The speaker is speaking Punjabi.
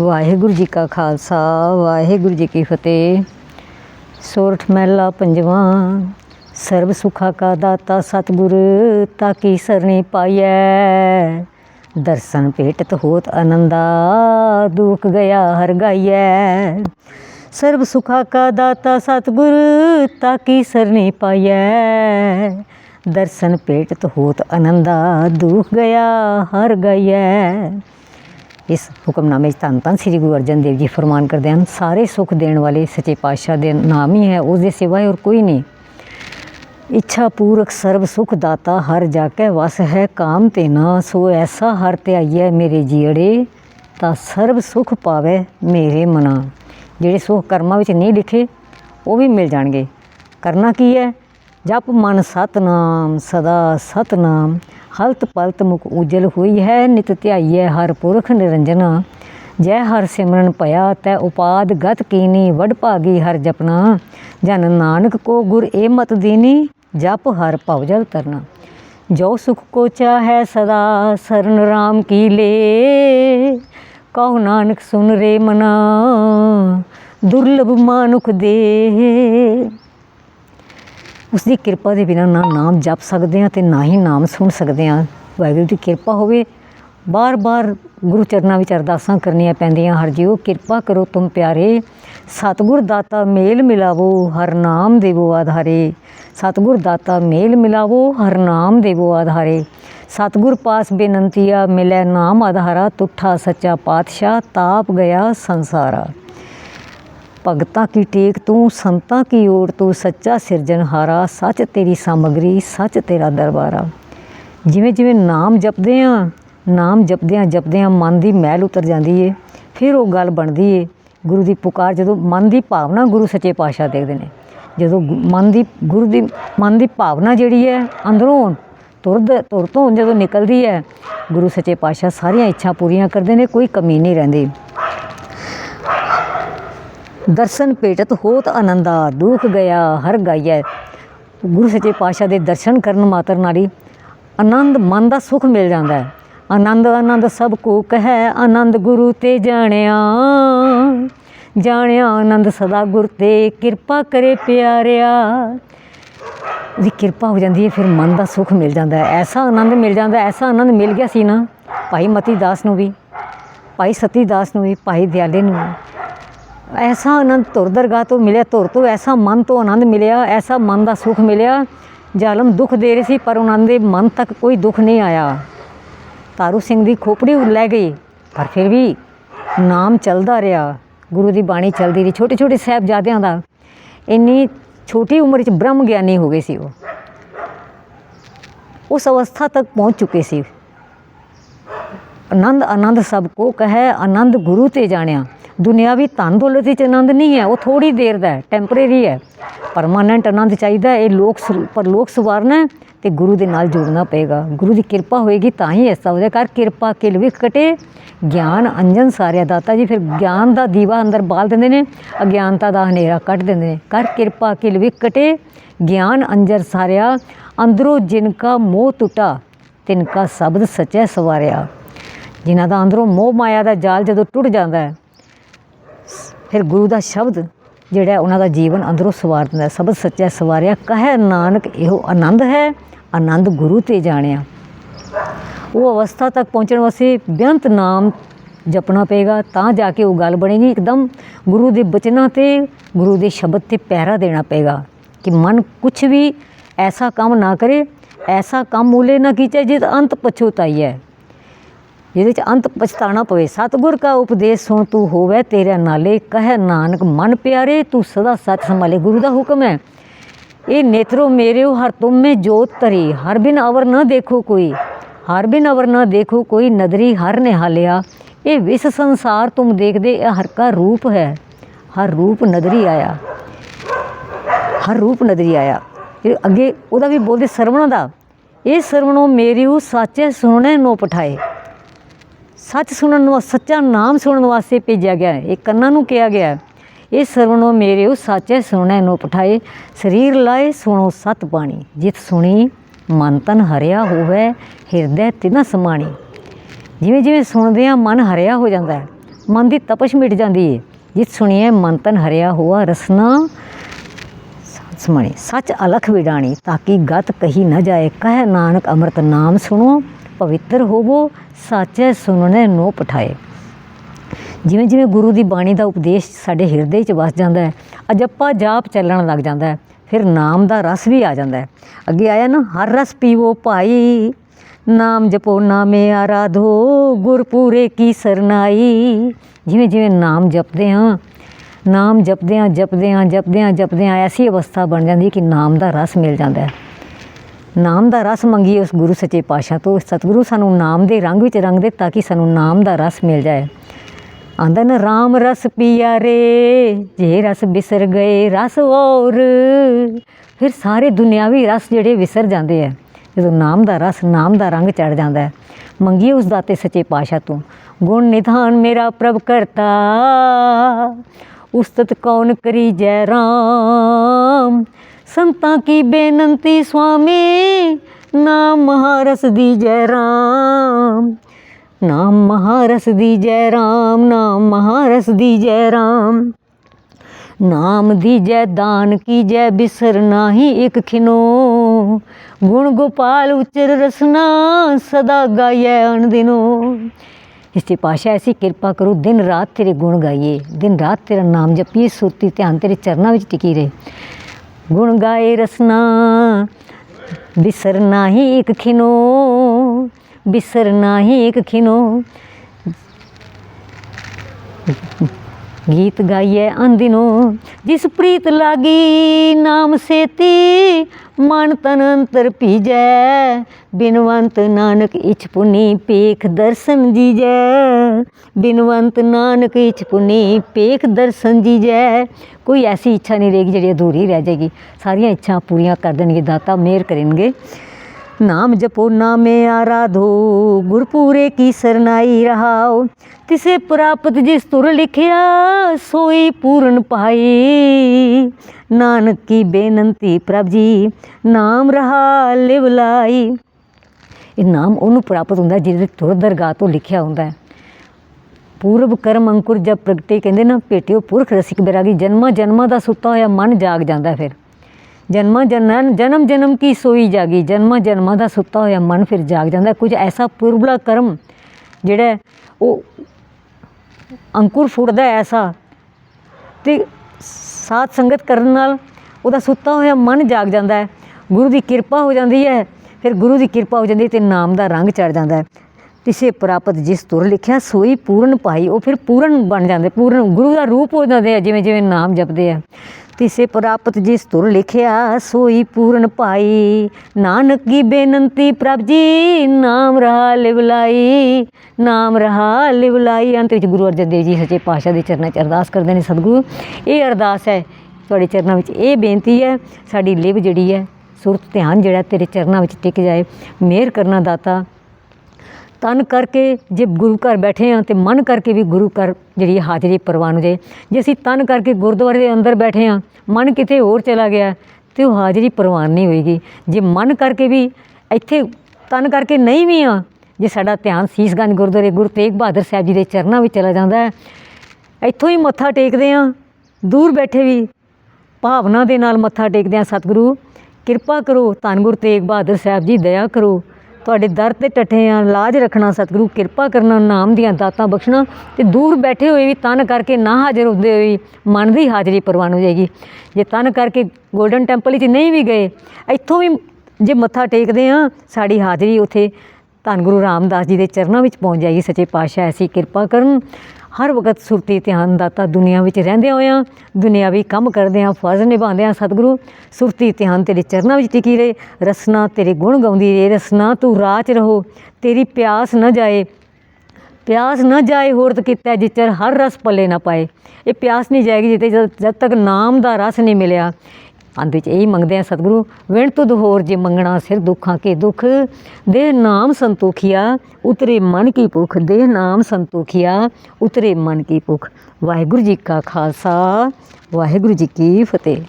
ਵਾਹਿਗੁਰੂ ਜੀ ਕਾ ਖਾਲਸਾ, ਵਾਹਿਗੁਰੂ ਜੀ ਕੀ ਫਤਿਹ। ਸੋਰਠ ਮਹਿਲਾ ਪੰਜਵਾਂ, ਸਰਬ ਸੁਖਾ ਕਾ ਦਾਤਾ ਸਤਿਗੁਰ, ਤਾ ਤਾਕੀ ਸਰਣੀ ਪਾਈਐ। ਦਰਸ਼ਨ ਭੇਟਤ ਹੋਤ ਆਨੰਦਾ ਦੁਖ ਗਿਆ ਹਰ ਗਾਈਐ। ਸਰਬ ਸੁਖਾ ਕਾ ਦਾਤਾ ਸਤਿਗੁਰ ਤਾਕੀ ਸਰਣੀ ਪਾਈਐ। ਦਰਸ਼ਨ ਭੇਟਤ ਹੋਤ ਆਨੰਦਾ ਦੁਖ ਗਿਆ ਹਰ ਗਾਈਐ। ਇਸ ਹੁਕਮਨਾਮੇ 'ਚ ਧੰਨ ਧੰਨ ਸ੍ਰੀ ਗੁਰੂ ਅਰਜਨ ਦੇਵ ਜੀ ਫਰਮਾਨ ਕਰਦੇ ਹਨ, ਸਾਰੇ ਸੁਖ ਦੇਣ ਵਾਲੇ ਸੱਚੇ ਪਾਤਸ਼ਾਹ ਦੇ ਨਾਮ ਹੀ ਹੈ, ਉਸ ਦੇ ਸਿਵਾਏ ਹੋਰ ਕੋਈ ਨਹੀਂ। ਇੱਛਾ ਪੂਰਕ ਸਰਬ ਸੁਖ ਦਾਤਾ ਹਰ ਜਾ ਕੇ ਵਸ ਹੈ, ਕਾਮ ਤੇ ਨਾ ਸੋ ਐਸਾ ਹਰ ਤੇ ਆਈਐ ਮੇਰੇ ਜੀੜੇ, ਤਾਂ ਸਰਬ ਸੁਖ ਪਾਵੇ ਮੇਰੇ ਮਨਾ। ਜਿਹੜੇ ਸੁਖ ਕਰਮਾਂ ਵਿੱਚ ਨਹੀਂ ਲਿਖੇ, ਉਹ ਵੀ ਮਿਲ ਜਾਣਗੇ। ਕਰਨਾ ਕੀ ਹੈ? ਜਪ ਮਨ ਸਤਨਾਮ, ਸਦਾ ਸਤਨਾਮ। ਹਲਤ ਪਲਤ ਮੁਖ ਉਜਲ ਹੋਈ ਹੈ, ਨਿਤ ਧਿਆਈਐ ਹਰ ਪੁਰਖ ਨਿਰੰਜਨਾ। ਜੈ ਹਰ ਸਿਮਰਨ ਭਇਆ, ਤੈ ਉਪਾਦ ਗਤ ਕੀਨੀ ਵਡ ਭਾਗੀ ਹਰ ਜਪਨਾ। ਜਨ ਨਾਨਕ ਕੋ ਗੁਰ ਏ ਮਤ ਦੀਨੀ, ਜਪ ਹਰ ਭਵ ਜਲ ਤਰਨਾ। ਜੋ ਸੁਖ ਕੋ ਚਾਹੈ ਸਦਾ, ਸਰਨ ਰਾਮ ਕੀ ਲੇ। ਕਹੋ ਨਾਨਕ ਸੁਨ ਰੇ ਮਨਾ, ਦੁਰਲਭ ਮਾਨੁਖ ਦੇ। ਉਸ ਦੀ ਕਿਰਪਾ ਦੇ ਬਿਨਾਂ ਨਾ ਨਾਮ ਜਪ ਸਕਦੇ ਹਾਂ ਤੇ ਨਾ ਹੀ ਨਾਮ ਸੁਣ ਸਕਦੇ ਹਾਂ। ਵਾਹਿਗੁਰੂ ਦੀ ਕਿਰਪਾ ਹੋਵੇ। ਬਾਰ-ਬਾਰ ਗੁਰੂ ਚਰਨਾਂ ਵਿੱਚ ਅਰਦਾਸਾਂ ਕਰਨੀਆਂ ਪੈਂਦੀਆਂ। ਹਰ ਜੀਓ, ਕਿਰਪਾ ਕਰੋ ਤੁਮ ਪਿਆਰੇ। ਸਤਿਗੁਰ ਦਾਤਾ ਮੇਲ ਮਿਲਾਵੋ, ਹਰ ਨਾਮ ਦੇਵੋ ਆਧਾਰੇ। ਸਤਿਗੁਰ ਦਾਤਾ ਮੇਲ ਮਿਲਾਵੋ, ਹਰ ਨਾਮ ਦੇਵੋ ਆਧਾਰੇ। ਸਤਿਗੁਰ ਪਾਸ ਬੇਨੰਤੀਆ, ਮਿਲੈ ਨਾਮ ਆਧਾਰਾ। ਤੁਠਾ ਸੱਚਾ ਪਾਤਸ਼ਾਹ, ਤਾਪ ਗਿਆ ਸੰਸਾਰਾ। ਭਗਤਾਂ ਕੀ ਟੇਕ ਤੂੰ, ਸੰਤਾਂ ਕੀ ਓਟ ਤੂੰ, ਸੱਚਾ ਸਿਰਜਣਹਾਰਾ ਸੱਚ ਤੇਰੀ ਸਾਮਗਰੀ, ਸੱਚ ਤੇਰਾ ਦਰਬਾਰਾ। ਜਿਵੇਂ ਜਿਵੇਂ ਨਾਮ ਜਪਦੇ ਆ ਨਾਮ ਜਪਦਿਆਂ ਜਪਦਿਆਂ ਮਨ ਦੀ ਮਹਿਲ ਉਤਰ ਜਾਂਦੀ ਏ, ਫਿਰ ਉਹ ਗੱਲ ਬਣਦੀ ਏ। ਗੁਰੂ ਦੀ ਪੁਕਾਰ ਜਦੋਂ ਮਨ ਦੀ ਭਾਵਨਾ ਗੁਰੂ ਸੱਚੇ ਪਾਤਸ਼ਾਹ ਦੇਖਦੇ ਨੇ, ਜਦੋਂ ਗੁ- ਮਨ ਦੀ, ਗੁਰੂ ਦੀ ਮਨ ਦੀ ਭਾਵਨਾ ਜਿਹੜੀ ਹੈ ਅੰਦਰੋਂ ਤੁਰਦ, ਤੁਰ ਤੋਂ ਜਦੋਂ ਨਿਕਲਦੀ ਹੈ ਗੁਰੂ ਸੱਚੇ ਪਾਤਸ਼ਾਹ ਸਾਰੀਆਂ ਇੱਛਾ ਪੂਰੀਆਂ ਕਰਦੇ ਨੇ, ਕੋਈ ਕਮੀ ਨਹੀਂ ਰਹਿੰਦੀ। ਦਰਸ਼ਨ ਭੇਟਤ ਹੋਤ ਆਨੰਦਾ, ਦੁਖ ਗਿਆ ਹਰ ਗਾਈਐ। ਗੁਰੂ ਸੱਚੇ ਪਾਤਸ਼ਾਹ ਦੇ ਦਰਸ਼ਨ ਕਰਨ ਮਾਤਰ ਨਾਲ ਹੀ ਆਨੰਦ, ਮਨ ਦਾ ਸੁਖ ਮਿਲ ਜਾਂਦਾ ਹੈ। ਆਨੰਦ ਆਨੰਦ ਸਭ ਕੋ ਕਹੈ, ਆਨੰਦ ਗੁਰੂ ਤੇ ਜਾਣਿਆ। ਜਾਣਿਆ ਆਨੰਦ ਸਦਾ ਗੁਰ ਤੇ, ਕਿਰਪਾ ਕਰੇ ਪਿਆਰਿਆ। ਦੀ ਕਿਰਪਾ ਹੋ ਜਾਂਦੀ ਹੈ, ਫਿਰ ਮਨ ਦਾ ਸੁਖ ਮਿਲ ਜਾਂਦਾ ਹੈ। ਐਸਾ ਆਨੰਦ ਮਿਲ ਜਾਂਦਾ, ਐਸਾ ਆਨੰਦ ਮਿਲ ਗਿਆ ਸੀ ਨਾ, ਭਾਈ ਮਤੀ ਦਾਸ ਨੂੰ ਵੀ, ਭਾਈ ਸਤੀ ਦਾਸ ਨੂੰ ਵੀ, ਭਾਈ ਦਿਆਲੇ ਨੂੰ ਵੀ। ਐਸਾ ਆਨੰਦ ਤੁਰ ਦਰਗਾਹ ਤੋਂ ਮਿਲਿਆ ਤੁਰ ਤੋਂ ਐਸਾ ਮਨ ਤੋਂ ਆਨੰਦ ਮਿਲਿਆ ਐਸਾ ਮਨ ਦਾ ਸੁਖ ਮਿਲਿਆ ਜ਼ਾਲਮ ਦੁੱਖ ਦੇ ਰਹੇ ਸੀ ਪਰ ਉਹਨਾਂ ਦੇ ਮਨ ਤੱਕ ਕੋਈ ਦੁੱਖ ਨਹੀਂ ਆਇਆ ਤਾਰੂ ਸਿੰਘ ਦੀ ਖੋਪੜੀ ਲੈ ਗਈ ਪਰ ਫਿਰ ਵੀ ਨਾਮ ਚੱਲਦਾ ਰਿਹਾ ਗੁਰੂ ਦੀ ਬਾਣੀ ਚੱਲਦੀ ਰਹੀ ਛੋਟੇ ਛੋਟੇ ਸਾਹਿਬਜ਼ਾਦਿਆਂ ਦਾ ਇੰਨੀ ਛੋਟੀ ਉਮਰ ਵਿੱਚ ਬ੍ਰਹਮ ਗਿਆਨੀ ਹੋ ਗਏ ਸੀ ਉਹ ਉਸ ਅਵਸਥਾ ਤੱਕ ਪਹੁੰਚ ਚੁੱਕੇ ਸੀ ਆਨੰਦ ਆਨੰਦ ਸਭ ਕੋ ਕਹੈ ਆਨੰਦ ਗੁਰੂ ਤੇ ਜਾਣਿਆ ਦੁਨਿਆਵੀ ਧਨ ਦੌਲਤ ਵਿੱਚ ਆਨੰਦ ਨਹੀਂ ਹੈ, ਉਹ ਥੋੜੀ ਦੇਰ ਦਾ ਹੈ ਟੈਂਪਰੇਰੀ ਹੈ। ਪਰਮਾਨੈਂਟ ਆਨੰਦ ਚਾਹੀਦਾ ਇਹ ਲੋਕ ਸੁ- ਸਵਾਰਨਾ ਹੈ ਤੇ ਗੁਰੂ ਦੇ ਨਾਲ ਜੁੜਨਾ ਪਏਗਾ। ਗੁਰੂ ਦੀ ਕਿਰਪਾ ਹੋਏਗੀ ਤਾਂ ਹੀ ਐਸਾ ਹੋ ਜਾਏ ਕਰ ਕਿਰਪਾ ਕਿਲ ਵਿਖ ਕਟੇ, ਗਿਆਨ ਅੰਜਨ ਸਾਰਿਆ ਦਾਤਾ ਜੀ, ਫਿਰ ਗਿਆਨ ਦਾ ਦੀਵਾ ਅੰਦਰ ਬਾਲ ਦਿੰਦੇ ਨੇ, ਅਗਿਆਨਤਾ ਦਾ ਹਨੇਰਾ ਕੱਢ ਦਿੰਦੇ ਨੇ। ਕਰ ਕਿਰਪਾ ਕਿਲ ਵਿਖ ਕਟੇ, ਗਿਆਨ ਅੰਜਰ ਸਾਰਿਆ, ਅੰਦਰੋਂ ਜਿਨ ਕਾ ਮੋਹ ਟੁੱਟਾ, ਤਿਨ ਕਾ ਸ਼ਬਦ ਸਚੈ ਸਵਾਰਿਆ। ਜਿਨ੍ਹਾਂ ਦਾ ਅੰਦਰੋਂ ਮੋਹ ਮਾਇਆ ਦਾ ਜਾਲ ਜਦੋਂ ਟੁੱਟ ਜਾਂਦਾ ਹੈ ਫਿਰ ਗੁਰੂ ਦਾ ਸ਼ਬਦ ਜਿਹੜਾ ਉਹਨਾਂ ਦਾ ਜੀਵਨ ਅੰਦਰੋਂ ਸਵਾਰ ਦਿੰਦਾ ਹੈ। ਸ਼ਬਦ ਸੱਚਾ ਸਵਾਰਿਆ ਕਹੈ ਨਾਨਕ, ਇਹੋ ਆਨੰਦ ਹੈ, ਆਨੰਦ ਗੁਰੂ ਤੇ ਜਾਣਿਆ। ਉਹ ਅਵਸਥਾ ਤੱਕ ਪਹੁੰਚਣ ਵਾਸਤੇ ਬੇਅੰਤ ਨਾਮ ਜਪਣਾ ਪਏਗਾ, ਤਾਂ ਜਾ ਕੇ ਉਹ ਗੱਲ ਬਣੇਗੀ। ਇੱਕਦਮ ਗੁਰੂ ਦੇ ਬਚਨਾਂ ਤੇ, ਗੁਰੂ ਦੇ ਸ਼ਬਦ ਤੇ ਪਹਿਰਾ ਦੇਣਾ ਪਏਗਾ ਕਿ ਮਨ ਕੁਛ ਵੀ ਐਸਾ ਕੰਮ ਨਾ ਕਰੇ, ਐਸਾ ਕੰਮ ਮੂਲੇ ਨਾ ਕੀਚੇ ਜਿਤ ਅੰਤ ਪਛਤਾਈ ਹੈ। ਜਿਹਦੇ ਚ ਅੰਤ ਪਛਤਾਣਾ ਪਵੇ। ਸਤਿਗੁਰ ਕਾ ਉਪਦੇਸ਼ ਸੁਣ ਤੂੰ ਹੋਵੇ, ਤੇਰੇ ਨਾਲੇ ਕਹਿ ਨਾਨਕ, ਮਨ ਪਿਆਰੇ, ਤੂੰ ਸਦਾ ਸੱਚ ਸੰਭਾਲੇ ਗੁਰੂ ਦਾ ਹੁਕਮ ਹੈ। ਇਹ ਨੇਤਰੋ ਮੇਰਿਓ, ਹਰ ਤੁਮੇ ਜੋਤ ਤਰੀ ਹਰ ਬਿਨ ਅਵਰ ਨਾ ਦੇਖੋ ਕੋਈ। ਹਰ ਬਿਨ ਅਵਰ ਨਾ ਦੇਖੋ ਕੋਈ ਨਦਰੀ, ਹਰ ਨਿਹਾਲਿਆ। ਇਹ ਵਿਸ ਸੰਸਾਰ ਤੁਮ ਦੇਖਦੇ, ਇਹ ਹਰ ਕਾ ਰੂਪ ਹੈ। ਹਰ ਰੂਪ ਨਦਰੀ ਆਇਆ। ਹਰ ਰੂਪ ਨਦਰੀ ਆਇਆ। ਫਿਰ ਅੱਗੇ ਉਹਦਾ ਵੀ ਬੋਲਦੇ ਸਰਵਣ ਦਾ। ਇਹ ਸਰਵਣੋ ਮੇਰਿਓ, ਸਾਚੇ ਸੁਣਨੇ ਨੋ ਪਠਾਏ। ਸੱਚ ਸੁਣਨ ਨੂੰ ਸੱਚਾ ਨਾਮ ਸੁਣਨ ਵਾਸਤੇ ਭੇਜਿਆ ਗਿਆ ਹੈ। ਇਹ ਕੰਨਾਂ ਨੂੰ ਕਿਹਾ ਗਿਆ ਹੈ। ਇਹ ਸਰਵਣੋ ਮੇਰੇ ਉਹ ਸਾਚੇ ਸੁਣੈ ਨੂੰ ਪਠਾਏ। ਸਰੀਰ ਲਾਏ ਸੁਣੋ ਸਤ ਬਾਣੀ। ਜਿਤ ਸੁਣੀ, ਮਨ ਤਨ ਹਰਿਆ ਹੋਵੇ, ਹਿਰਦੈ ਤਿਨਾ ਸਮਾਣੀ। ਜਿਵੇਂ ਜਿਵੇਂ ਸੁਣਦੇ ਆ ਮਨ ਹਰਿਆ ਹੋ ਜਾਂਦਾ ਹੈ, ਮਨ ਦੀ ਤਪਸ਼ ਮਿਟ ਜਾਂਦੀ ਹੈ ਜਿਤ ਸੁਣੀਏ ਮਨ ਤਨ ਹਰਿਆ ਹੋਆ, ਰਸਨਾ ਸਮਣੇ। ਸੱਚ ਅਲਖ ਵਿਡਾਣੀ ਕਿ ਗਤ ਕਹੀ ਨਾ ਜਾਏ। ਕਹਿ ਨਾਨਕ ਅੰਮ੍ਰਿਤ ਨਾਮ ਸੁਣੋ। ਪਵਿੱਤਰ ਹੋਵੋ, ਸਾਚੇ ਸੁਣਨੇ ਨੋ ਪਠਾਏ। ਜਿਵੇਂ ਜਿਵੇਂ ਗੁਰੂ ਦੀ ਬਾਣੀ ਦਾ ਉਪਦੇਸ਼ ਸਾਡੇ ਹਿਰਦੇ 'ਚ ਵਸ ਜਾਂਦਾ ਹੈ ਅਜੱਪਾ ਜਾਪ ਚੱਲਣ ਲੱਗ ਜਾਂਦਾ ਹੈ, ਫਿਰ ਨਾਮ ਦਾ ਰਸ ਵੀ ਆ ਜਾਂਦਾ ਹੈ। ਅੱਗੇ ਆਇਆ ਨਾ, ਹਰ ਰਸ ਪੀਵੋ ਭਾਈ, ਨਾਮ ਜਪੋ ਨਾਮੇ ਆਰਾਧੋ, ਗੁਰਪੂਰੇ ਕੀ ਸਰਨਾਈ। ਜਿਵੇਂ ਜਿਵੇਂ ਨਾਮ ਜਪਦੇ ਹਾਂ, ਨਾਮ ਜਪਦੇ ਹਾਂ ਜਪਦੇ ਹਾਂ ਜਪਦੇ ਹਾਂ ਜਪਦੇ ਹਾਂ ਐਸੀ ਅਵਸਥਾ ਬਣ ਜਾਂਦੀ ਕਿ ਨਾਮ ਦਾ ਰਸ ਮਿਲ ਜਾਂਦਾ ਹੈ। ਨਾਮ ਦਾ ਰਸ ਮੰਗੀਏ ਉਸ ਗੁਰੂ ਸੱਚੇ ਪਾਤਸ਼ਾਹ ਤੋਂ। ਸਤਿਗੁਰੂ ਸਾਨੂੰ ਨਾਮ ਦੇ ਰੰਗ ਵਿੱਚ ਰੰਗ ਦੇ ਤਾਂ ਕਿ ਸਾਨੂੰ ਨਾਮ ਦਾ ਰਸ ਮਿਲ ਜਾਏ। ਆਂਦਾ ਨਾ RAM ਰਸ ਪੀਆ ਰੇ, ਜੇ ਰਸ ਵਿਸਰ ਗਏ ਰਸ ਔਰ ਫਿਰ ਸਾਰੇ ਦੁਨਿਆਵੀ ਰਸ ਜਿਹੜੇ ਵਿਸਰ ਜਾਂਦੇ ਆ, ਜਦੋਂ ਨਾਮ ਦਾ ਰਸ, ਨਾਮ ਦਾ ਰੰਗ ਚੜ ਜਾਂਦਾ ਹੈ। ਮੰਗੀਏ ਉਸ ਦਾਤੇ ਸੱਚੇ ਪਾਤਸ਼ਾਹ ਤੋਂ, ਗੁਣ ਨਿਧਾਨ ਮੇਰਾ ਪ੍ਰਭ ਕਰਤਾ, ਉਸਤਤ ਕੌਣ ਕਰੀ ਜੈ ਰਾਮ? ਸੰਤਾਂ ਕੀ ਬੇਨੰਤੀ ਸੁਆਮੀ? ਨਾਮ ਮਹਾਰਸ ਦੀ ਜੈ ਰਾਮ। ਨਾਮ ਮਹਾਰਸ ਦੀ ਜੈ ਰਾਮ, ਨਾਮ ਮਹਾਰਸ ਦੀ ਜੈ ਰਾਮ। ਨਾਮ ਦੀ ਜੈ ਦਾਨ ਕੀ ਜੈ ਬਿਸਰ ਨਾਹੀ ਇਕ ਖਿਨੋ। ਗੁਣ ਗੋਪਾਲ ਉਚਰ ਰਸਨਾ ਸਦਾ ਗਾਇਐ ਅਣਦਿਨੋ। ਇਸੇ ਪਾਸ਼ਾ ਐਸੀ ਕਿਰਪਾ ਕਰੋ, ਦਿਨ ਰਾਤ ਤੇਰੇ ਗੁਣ ਗਾਈਏ, ਦਿਨ ਰਾਤ ਤੇਰਾ ਨਾਮ ਜਪੀਏ, ਸੁਰਤੀ ਧਿਆਨ ਤੇਰੇ ਚਰਨਾਂ ਵਿੱਚ ਟਿਕੀ ਰਹੇ। ਗੁਣ ਗਾਏ ਰਸਨਾ ਬਿਸਰ ਨਾਹੀ ਇਕ ਖਿਨੋ ਬਿਸਰ ਨਾਹੀ ਇਕ ਖਿਨੋ। ਗੀਤ ਗਾਈਏ ਅੰਦਿਨੋ ਜਿਸ ਪ੍ਰੀਤ ਲਾਗੀ ਨਾਮ ਸੇਤੀ, ਮਨ ਤਨ ਅੰਤਰ ਭੀਜੈ, ਬਿਨਵੰਤ ਨਾਨਕ ਇਛ ਪੁਨੀ ਪੇਖ ਦਰਸ਼ਨ ਜੀਜੈ। ਬਿਨਵੰਤ ਨਾਨਕ ਇਛ ਪੁਨੀ ਪੇਖ ਦਰਸ਼ਨ ਜੀਜੈ। ਕੋਈ ਐਸੀ ਇੱਛਾ ਨਹੀਂ ਰਹੇਗੀ ਜਿਹੜੀ ਅਧੂਰੀ ਰਹਿ ਜਾਏਗੀ। ਸਾਰੀਆਂ ਇੱਛਾ ਪੂਰੀਆਂ ਕਰ ਦੇਣਗੇ, ਦਾਤਾ ਮਿਹਰ ਕਰਨਗੇ। ਨਾਮ ਜਪੋ, ਨਾਮੇ ਆਰਾਧੋ, ਗੁਰਪੂਰੇ ਕੀ ਸਰਨਾਈ ਰਹਾਓ। ਤਿਸੇ ਪ੍ਰਾਪਤ ਜਿਸ ਤੁਰ ਲਿਖਿਆ, ਸੋਈ ਪੂਰਨ ਪਾਈ। ਨਾਨਕ ਕੀ ਬੇਨੰਤੀ ਪ੍ਰਭ ਜੀ, ਨਾਮ ਰਹਾ ਲਿਵ ਲਾਈ। ਇਹ ਨਾਮ ਉਹਨੂੰ ਪ੍ਰਾਪਤ ਹੁੰਦਾ ਜਿਹਦੇ ਤੁਰ ਦਰਗਾਹ ਤੋਂ ਲਿਖਿਆ ਹੁੰਦਾ ਹੈ। ਪੂਰਬ ਕਰਮ ਅੰਕੁਰ ਜਬ ਪ੍ਰਗਟੇ ਕਹਿੰਦੇ ਨਾ, ਭੇਟਿਓ ਪੁਰਖ ਰਸਿਕ ਬੈਰਾਗੀ, ਜਨਮਾਂ ਜਨਮਾਂ ਦਾ ਸੁੱਤਾ ਹੋਇਆ ਮਨ ਜਾਗ ਜਾਂਦਾ ਫਿਰ। ਜਨਮਾਂ ਜਨਨ ਜਨਮ ਜਨਮ ਕੀ ਸੋਈ ਜਾਗੀ? ਜਨਮਾਂ ਜਨਮਾਂ ਦਾ ਸੁੱਤਾ ਹੋਇਆ ਮਨ ਫਿਰ ਜਾਗ ਜਾਂਦਾ। ਕੁਝ ਐਸਾ ਪੁਰਬਲਾ ਕਰਮ ਜਿਹੜਾ ਉਹ ਅੰਕੁਰ ਫੁੱਟਦਾ ਐਸਾ ਤੇ ਸਾਥ ਸੰਗਤ ਕਰਨ ਨਾਲ ਉਹਦਾ ਸੁੱਤਾ ਹੋਇਆ ਮਨ ਜਾਗ ਜਾਂਦਾ ਹੈ। ਗੁਰੂ ਦੀ ਕਿਰਪਾ ਹੋ ਜਾਂਦੀ ਹੈ। ਫਿਰ ਗੁਰੂ ਦੀ ਕਿਰਪਾ ਹੋ ਜਾਂਦੀ ਹੈ ਤੇ ਨਾਮ ਦਾ ਰੰਗ ਚੜ ਜਾਂਦਾ ਹੈ। ਤਿਸੇ ਪ੍ਰਾਪਤ ਜਿਸ ਤੁਰ ਲਿਖਿਆ ਸੋਈ ਪੂਰਨ ਪਾਈ, ਉਹ ਫਿਰ ਪੂਰਨ ਬਣ ਜਾਂਦੇ, ਪੂਰਨ ਗੁਰੂ ਦਾ ਰੂਪ ਹੋ ਜਾਂਦੇ ਆ, ਜਿਵੇਂ ਜਿਵੇਂ ਨਾਮ ਜਪਦੇ ਆ। ਤਿਸੇ ਪ੍ਰਾਪਤ ਜਿਸ ਤੁਰ ਲਿਖਿਆ, ਸੋਈ ਪੂਰਨ ਪਾਈ। ਨਾਨਕ ਕੀ ਬੇਨੰਤੀ ਪ੍ਰਭ ਜੀ, ਨਾਮ ਰਹਾ ਲਿਵਲਾਈ ਨਾਮ ਰਹਾ ਲਿਵਲਾਈ ਅੰਤ ਵਿੱਚ ਗੁਰੂ ਅਰਜਨ ਦੇਵ ਜੀ ਸੱਚੇ ਪਾਤਸ਼ਾਹ ਦੇ ਚਰਨਾਂ 'ਚ ਅਰਦਾਸ ਕਰਦੇ ਨੇ ਸਤਿਗੁਰੂ। ਇਹ ਅਰਦਾਸ ਹੈ, ਤੁਹਾਡੇ ਚਰਨਾਂ ਵਿੱਚ ਇਹ ਬੇਨਤੀ ਹੈ, ਸਾਡੀ ਲਿਵ ਜਿਹੜੀ ਹੈ, ਸੁਰਤ ਧਿਆਨ ਜਿਹੜਾ ਤੇਰੇ ਚਰਨਾਂ ਵਿੱਚ ਟਿਕ ਜਾਏ। ਮਿਹਰ ਕਰਨਾ ਦਾਤਾ ਤਨ ਕਰਕੇ ਜੇ ਗੁਰੂ ਘਰ ਬੈਠੇ ਹਾਂ ਤੇ ਮਨ ਕਰਕੇ ਵੀ ਗੁਰੂ ਘਰ ਜਿਹੜੀ ਹਾਜ਼ਰੀ ਪ੍ਰਵਾਨ ਹੋ ਜੇ ਅਸੀਂ ਤਨ ਕਰਕੇ ਗੁਰਦੁਆਰੇ ਦੇ ਅੰਦਰ ਬੈਠੇ ਹਾਂ, ਮਨ ਕਿਤੇ ਹੋਰ ਚਲਾ ਗਿਆ ਤੇ ਉਹ ਹਾਜ਼ਰੀ ਪ੍ਰਵਾਨ ਨਹੀਂ ਹੋਏਗੀ। ਜੇ ਮਨ ਕਰਕੇ ਵੀ ਇੱਥੇ ਤਨ ਕਰਕੇ ਨਹੀਂ ਵੀ ਆ ਜੇ ਸਾਡਾ ਧਿਆਨ ਸੀਸਗੰਜ ਗੁਰਦੁਆਰੇ ਗੁਰੂ ਤੇਗ ਬਹਾਦਰ ਸਾਹਿਬ ਜੀ ਦੇ ਚਰਨਾਂ ਵਿੱਚ ਚਲਾ ਜਾਂਦਾ ਹੈ, ਇੱਥੋਂ ਹੀ ਮੱਥਾ ਟੇਕਦੇ ਹਾਂ, ਦੂਰ ਬੈਠੇ ਵੀ ਭਾਵਨਾ ਦੇ ਨਾਲ ਮੱਥਾ ਟੇਕਦੇ ਹਾਂ ਸਤਿਗੁਰੂ, ਕਿਰਪਾ ਕਰੋ ਧੰਨ ਗੁਰੂ ਤੇਗ ਬਹਾਦਰ ਸਾਹਿਬ ਜੀ, ਦਇਆ ਕਰੋ। ਤੁਹਾਡੇ ਦਰ ਤੇ ਟੱਠੇ ਆ, ਲਾਜ ਰੱਖਣਾ ਸਤਿਗੁਰੂ, ਕਿਰਪਾ ਕਰਨਾ, ਨਾਮ ਦੀਆਂ ਦਾਤਾਂ ਬਖਸ਼ਣਾ ਤੇ ਦੂਰ ਬੈਠੇ ਹੋਏ ਵੀ ਤਨ ਕਰਕੇ ਨਾ ਹਾਜ਼ਰ ਹੁੰਦੇ ਹੋਏ ਵੀ ਮਨ ਦੀ ਹਾਜ਼ਰੀ ਪ੍ਰਵਾਨ ਹੋ ਜਾਏਗੀ। ਜੇ ਤਨ ਕਰਕੇ ਗੋਲਡਨ ਟੈਂਪਲ ਵਿੱਚ ਨਹੀਂ ਵੀ ਗਏ, ਇੱਥੋਂ ਵੀ ਜੇ ਮੱਥਾ ਟੇਕਦੇ ਆ, ਸਾਡੀ ਹਾਜ਼ਰੀ ਉਥੇ ਧੰਨ ਗੁਰੂ ਰਾਮਦਾਸ ਜੀ ਦੇ ਚਰਨਾਂ ਵਿੱਚ ਪਹੁੰਚ ਜਾਏਗੀ। ਸੱਚੇ ਪਾਤਸ਼ਾਹ ਐਸੀ ਕਿਰਪਾ ਕਰਨ। ਹਰ ਵਕਤ ਸੁਰਤੀ ਧਿਆਨ ਦਾਤਾ ਦੁਨੀਆ ਵਿੱਚ ਰਹਿੰਦੇ ਹੋਇਆਂ ਦੁਨਿਆਵੀ ਕੰਮ ਕਰਦੇ ਹਾਂ ਫਰਜ਼ ਨਿਭਾਉਂਦੇ ਹਾਂ ਸਤਿਗੁਰੂ ਸੁਰਤੀ ਧਿਆਨ ਤੇਰੇ ਚਰਨਾਂ ਵਿੱਚ ਟਿਕੀ ਰਹੇ। ਰਸਨਾ ਤੇਰੇ ਗੁਣ ਗਾਉਂਦੀ ਰਹੇ। ਰਸਨਾ ਤੂੰ ਰਾਚ ਰਹੋ। ਤੇਰੀ ਪਿਆਸ ਨਾ ਜਾਏ। ਪਿਆਸ ਨਾ ਜਾਏ ਹੋਰ ਤਾਂ ਕੀਤਾ ਜਿਚਰ ਹਰ ਰਸ ਪੱਲੇ ਨਾ ਪਾਏ। ਇਹ ਪਿਆਸ ਨਹੀਂ ਜਾਏਗੀ ਜਿੱਤੇ ਜਦ ਤੱਕ ਨਾਮ ਦਾ ਰਸ ਨਹੀਂ ਮਿਲਿਆ। ਅੰਤ ਵਿੱਚ ਇਹੀ ਮੰਗਦੇ ਆ ਸਤਿਗੁਰੂ, ਵਿਣ ਤੁਧ ਹੋਰ ਜੇ ਮੰਗਣਾ ਸਿਰ ਦੁੱਖਾਂ ਕੇ ਦੁੱਖ। ਦੇ ਨਾਮ ਸੰਤੋਖਿਆ, ਉਤਰੇ ਮਨ ਕੀ ਭੁਖ। ਦੇ ਨਾਮ ਸੰਤੋਖਿਆ, ਉਤਰੇ ਮਨ ਕੀ ਭੁਖ। ਵਾਹਿਗੁਰੂ ਜੀ ਕਾ ਖਾਲਸਾ, ਵਾਹਿਗੁਰੂ ਜੀ ਕੀ ਫਤਿਹ।